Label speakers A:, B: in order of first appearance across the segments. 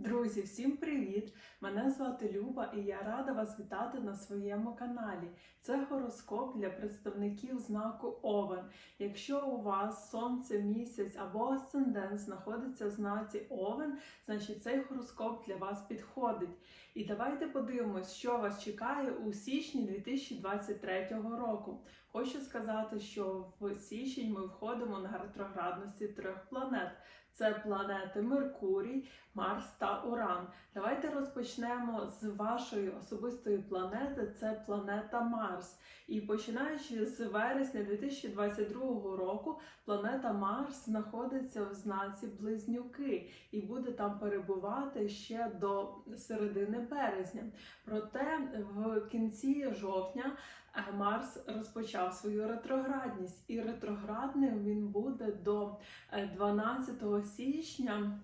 A: Друзі, всім привіт! Мене звати Люба і я рада вас вітати на своєму каналі. Це гороскоп для представників знаку Овен. Якщо у вас сонце, місяць або асцендент знаходиться в знаці Овен, значить цей гороскоп для вас підходить. І давайте подивимось, що вас чекає у січні 2023 року. Хочу сказати, що в січень ми входимо на ретроградності трьох планет. Це планети Меркурій, Марс та Уран. Давайте розпочнемо з вашої особистої планети. Це планета Марс. І починаючи з вересня 2022 року, планета Марс знаходиться в знаці Близнюки і буде там перебувати ще до середини березня. Проте в кінці жовтня Марс розпочав свою ретроградність, і ретроградним він буде до е, 12 січня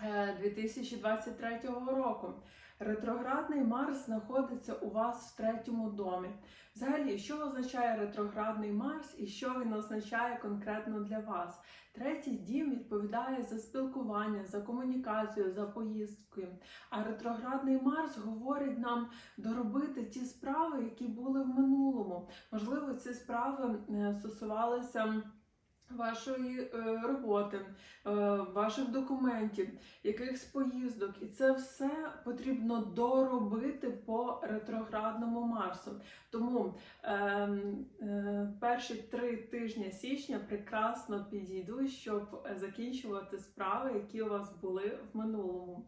A: е, 2023 року. Ретроградний Марс знаходиться у вас в третьому домі. Взагалі, що означає ретроградний Марс і що він означає конкретно для вас? Третій дім відповідає за спілкування, за комунікацію, за поїздки. А ретроградний Марс говорить нам доробити ті справи, які були в минулому. Можливо, ці справи е, стосувалися. Вашої е, роботи, е, ваших документів, якихось поїздок, і це все потрібно доробити по ретроградному Марсу. Тому е, е, перші три тижні січня прекрасно підійдуть, щоб закінчувати справи, які у вас були в минулому.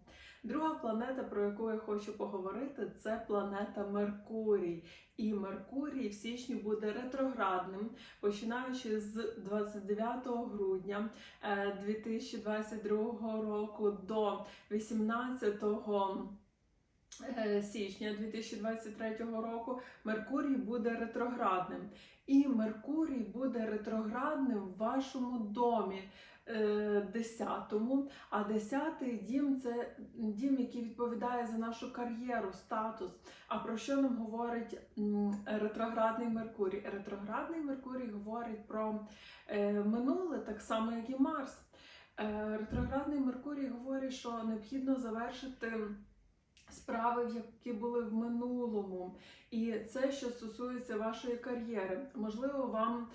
A: Друга планета, про яку я хочу поговорити, це планета Меркурій. І Меркурій в січні буде ретроградним, починаючи з 29 грудня е, 2022 року до 18 е, січня 2023 року Меркурій буде ретроградним. І Меркурій буде ретроградним в вашому домі. Е, Десятому, а десятий дім це дім, який відповідає за нашу кар'єру, статус. А про що нам говорить ретроградний Меркурій? Ретроградний Меркурій говорить про е, минуле, так само, як і Марс. Е, ретроградний Меркурій говорить, що необхідно завершити справи, які були в минулому. І це, що стосується вашої кар'єри. Можливо, вам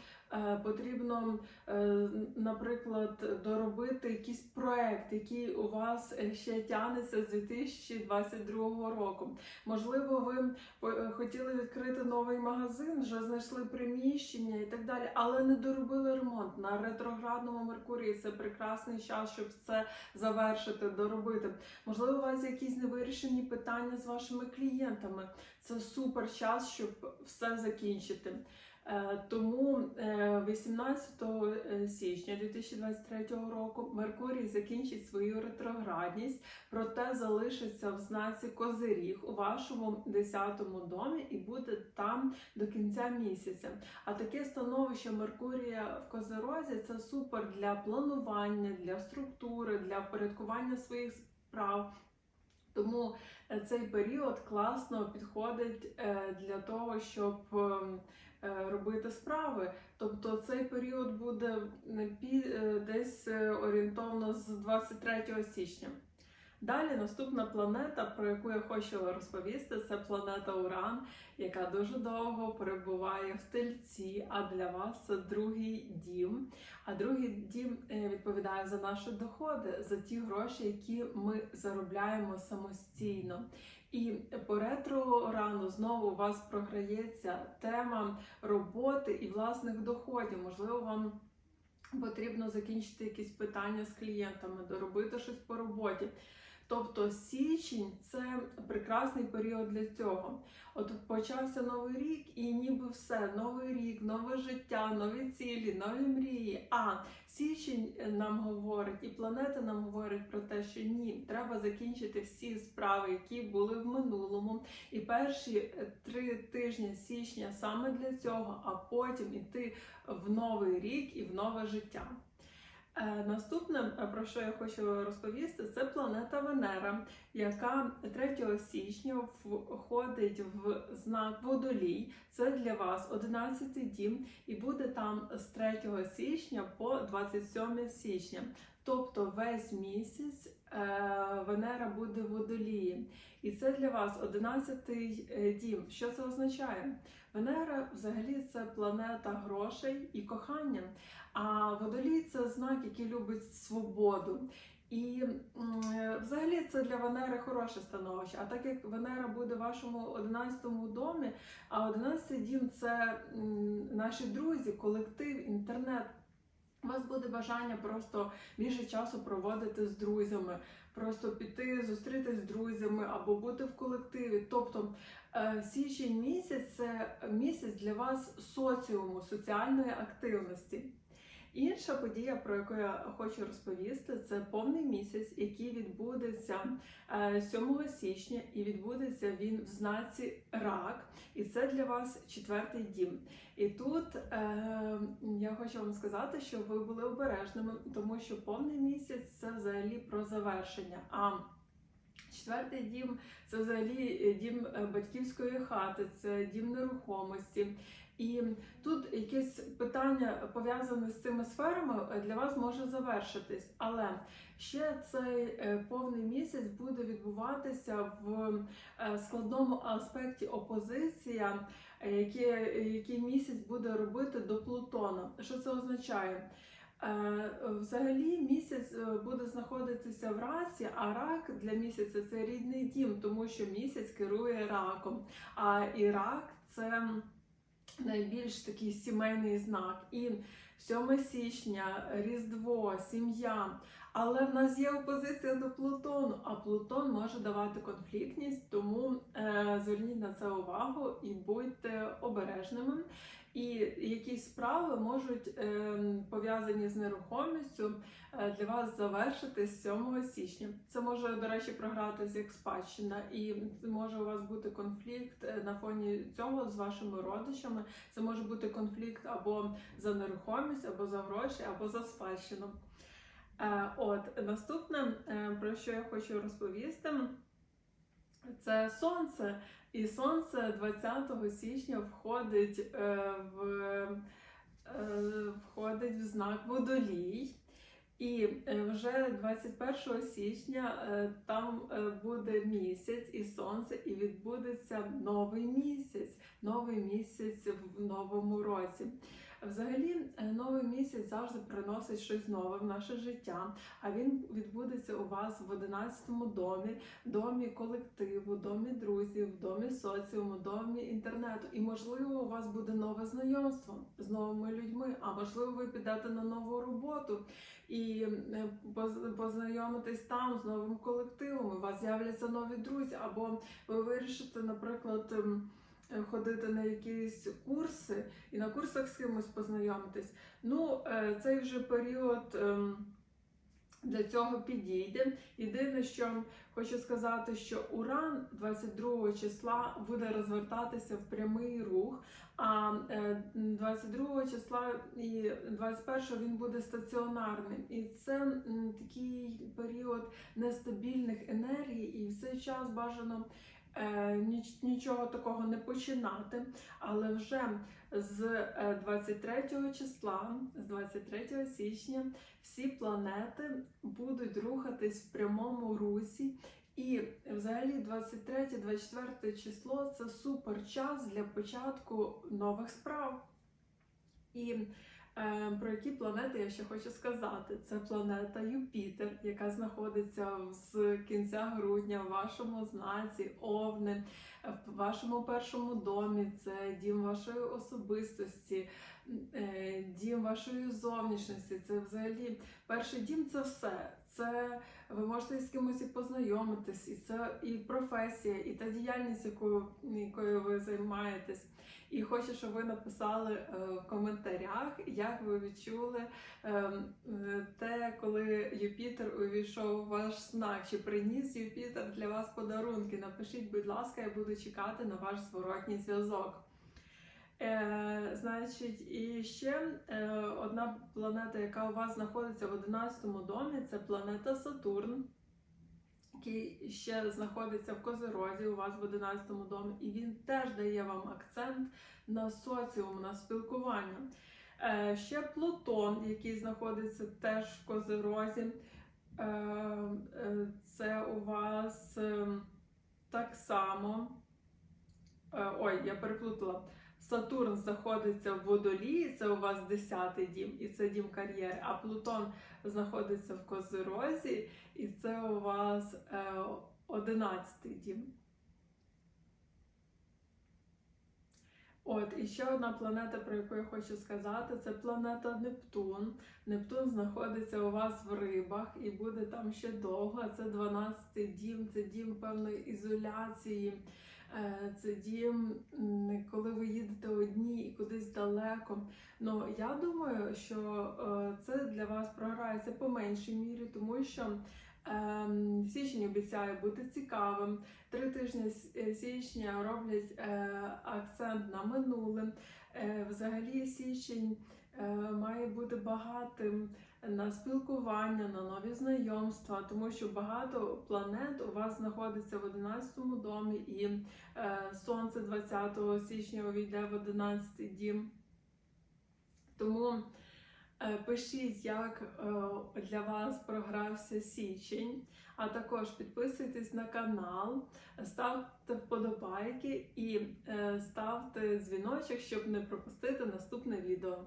A: потрібно, е, наприклад, доробити якийсь проект, який у вас е, ще тягнеться з 2022 року. Можливо, ви е, хотіли відкрити новий магазин, вже знайшли приміщення і так далі, але не доробили ремонт. На ретроградному Меркурії це прекрасний час, щоб це завершити, доробити. Можливо, у вас якісь невирішені питання з вашими клієнтами. Це супер час, щоб все закінчити. Е, Тому е, 18 січня 2023 року Меркурій закінчить свою ретроградність, проте залишиться в знаці Козиріг у вашому 10-му домі і буде там до кінця місяця. А таке становище Меркурія в Козирозі це супер для планування, для структури, для впорядкування своїх справ. Тому е, цей період класно підходить е, для того, щоб ем, е, робити справи. Тобто цей період буде десь орієнтовно з 23 січня. Далі наступна планета, про яку я хочу розповісти, це планета Уран, яка дуже довго перебуває в тельці, а для вас це другий дім. А другий дім е, відповідає за наші доходи, за ті гроші, які ми заробляємо самостійно. І по ретро рану знову у вас програється тема роботи і власних доходів. Можливо, вам потрібно закінчити якісь питання з клієнтами, доробити щось по роботі. Тобто січень це прекрасний період для цього. От почався новий рік, і ніби все, новий рік, нове життя, нові цілі, нові мрії. А січень нам говорить, і планета нам говорить про те, що ні, треба закінчити всі справи, які були в минулому. І перші е, три тижні січня саме для цього, а потім іти в новий рік і в нове життя. Е, Наступне, про що я хочу розповісти, це планета Венера, яка 3 січня входить в знак Водолій. Це для вас 11 дім, і буде там з 3 січня по 27 січня. Тобто весь місяць е, Венера буде в водолії. І це для вас 11-й е, дім. Що це означає? Венера взагалі це планета грошей і кохання. А водолій це знак, який любить свободу. І е, взагалі це для Венери хороше становище. А так як Венера буде в вашому 11-му домі, а 11-й дім це наші друзі, колектив, інтернет. У вас буде бажання просто більше часу проводити з друзями, просто піти зустрітись з друзями або бути в колективі. Тобто е, січень місяць це місяць для вас соціуму, соціальної активності. Інша подія, про яку я хочу розповісти, це повний місяць, який відбудеться е, 7 січня, і відбудеться він в знаці рак, і це для вас четвертий дім. І тут е, я хочу вам сказати, що ви були обережними, тому що повний місяць це взагалі про завершення. А четвертий дім це взагалі дім е, батьківської хати, це дім нерухомості. І тут якесь питання пов'язане з цими сферами е, для вас може завершитись. Але ще цей е, повний місяць буде відбуватися в е, складному аспекті опозиція, е, який, який місяць буде робити до Плутона. Що це означає? Е, Взагалі місяць е, буде знаходитися в раці, а рак для місяця це рідний дім, тому що місяць керує раком. А і рак це найбільш такий сімейний знак. І 7 січня, Різдво, сім'я. Але в нас є опозиція до Плутону, а Плутон може давати конфліктність, тому е, зверніть на це увагу і будьте обережними. І якісь справи можуть е, пов'язані з нерухомістю е, для вас завершити 7 січня. Це може, до речі, програтися як спадщина, і може у вас бути конфлікт е, на фоні цього з вашими родичами. Це може бути конфлікт або за нерухомість, або за гроші, або за спадщину. От наступне, е, про що я хочу розповісти, це сонце. І сонце 20 січня входить е, в, е, входить в знак водолій. І вже 21 січня там буде місяць і сонце, і відбудеться новий місяць, новий місяць в новому році. Взагалі, е, новий місяць завжди приносить щось нове в наше життя, а він відбудеться у вас в 11-му домі, домі колективу, домі друзів, домі соціуму, домі інтернету. І можливо, у вас буде нове знайомство з новими людьми, а можливо, ви підете на нову роботу і е, познайомитесь там з новим колективом. У вас з'являться нові друзі, або ви вирішите, наприклад. Е, Ходити на якісь курси і на курсах з кимось познайомитись. Ну, е, цей вже період ем, для цього підійде. Єдине, що хочу сказати, що Уран 22 числа буде розвертатися в прямий рух, а е, 22 числа і 21 він буде стаціонарним. І це такий період нестабільних енергій, і в цей час бажано. Е, ніч- Нічого такого не починати, але вже з е, 23 числа, з 23 січня, всі планети будуть рухатись в прямому русі. І взагалі 23-24 число це супер час для початку нових справ. І е, про які планети я ще хочу сказати. Це планета Юпітер, яка знаходиться з кінця грудня в вашому знаці Овни, в вашому першому домі. Це дім вашої особистості, е, дім вашої зовнішності. Це взагалі перший дім це все. Це ви можете з кимось і познайомитись, і це і професія, і та діяльність, якою, якою ви займаєтесь. І хочу, щоб ви написали е, в коментарях, як ви відчули е, е, те, коли Юпітер увійшов у ваш знак, чи приніс Юпітер для вас подарунки. Напишіть, будь ласка, я буду чекати на ваш зворотній зв'язок. Е, значить, і ще е, одна планета, яка у вас знаходиться в 11 домі, це планета Сатурн, який ще знаходиться в Козерозі у вас в 11 домі, і він теж дає вам акцент на соціум, на спілкування. Е, ще Плутон, який знаходиться теж в Козерозі. це у вас е, так само. Ой, я переплутала. Сатурн знаходиться в водолії, це у вас 10-й дім, і це дім кар'єри, а Плутон знаходиться в Козирозі, і це у вас е, 11-й дім. От, і ще одна планета, про яку я хочу сказати, це планета Нептун. Нептун знаходиться у вас в рибах і буде там ще довго. Це 12-й дім, це дім певної ізоляції. Е, Це дім, коли ви їдете одні і кудись далеко. Ну я думаю, що е, це для вас програється по меншій мірі, тому що ем, січень обіцяє бути цікавим. Три тижні е, січня роблять акцент на минуле. Взагалі, січень має бути багатим на спілкування, на нові знайомства, тому що багато планет у вас знаходиться в 11 домі, і е, сонце 20 січня увійде в 11 дім. Тому е, пишіть, як е, для вас програвся січень, а також підписуйтесь на канал, ставте вподобайки і ставте дзвіночок, щоб не пропустити наступне відео.